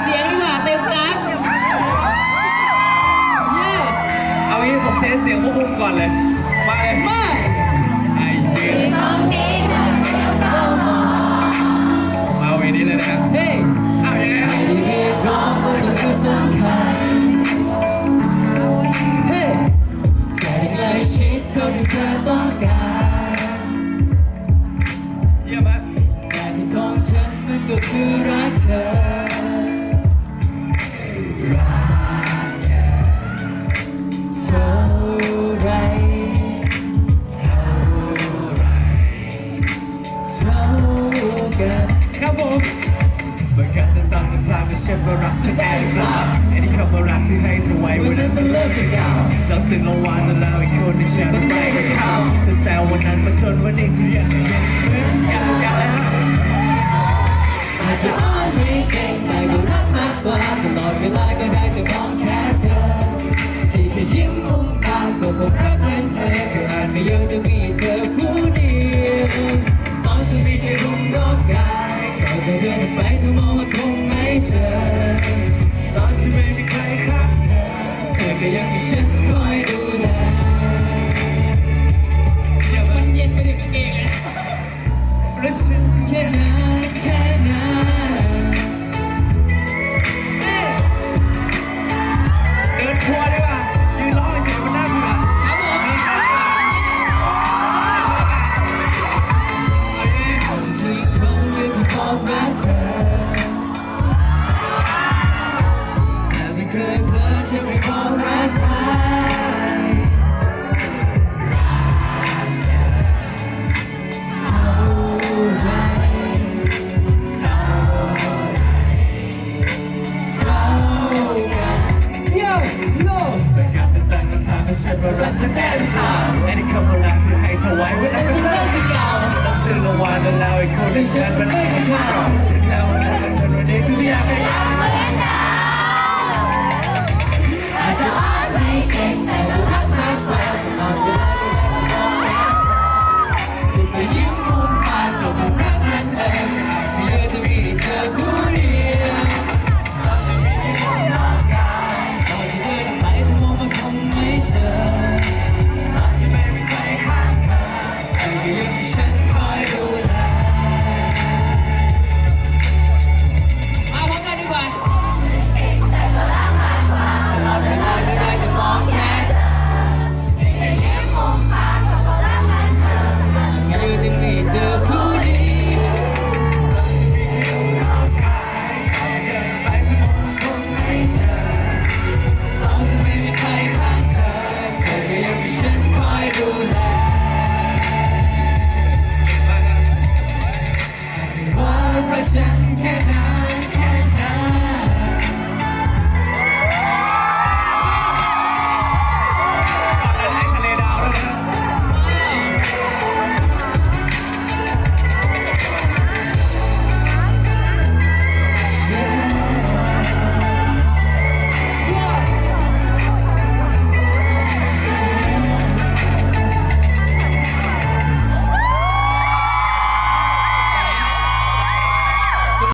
เสียงดีกว่าเต็มกันเย้เอางี้ผมเทสเสียงพวกคุณก่อนเลย มาเลย มาไอ้เหี้ยมาเวนี้เลยนะครับเฮ้ยอ้าวยังไงครับที่เรียกร้องก็ยังคือสำคัญเฮ้ยแค่ใกล้ชิดเท่าที่เธอต้องการเยี่ยมมากหน้าที่ของฉันมันก็คือรักเธอ เมื่อกันนั้นตามทางที่ฉันมารักฉันได้หรือเปล่าไอ้นี่คำว่ารักที่ให้เธอไว้วันนั้นมันเลิกสักอย่างเราซึ้งเราหวานแล้วอีกคนที่ฉันไม่ได้เข้าตั้งแต่วันนั้นมาจนวันนี้ที่ยังยังเหมือนกันอย่างแล้วอาจจะอ้อนไม่เก่งแต่ก็รักมากกว่าตลอดเวลาก็ได้แต่มองแค่ อ รักจะได้หรือเปล่าไอ้นี่คำว่ารักที่ให้เธอไว้ไว้แต่แล้วไม่ไม่เลิเลิกกสักอย่างต้องซึ้งละวันแล้วอีกคนที่ฉันมันไม่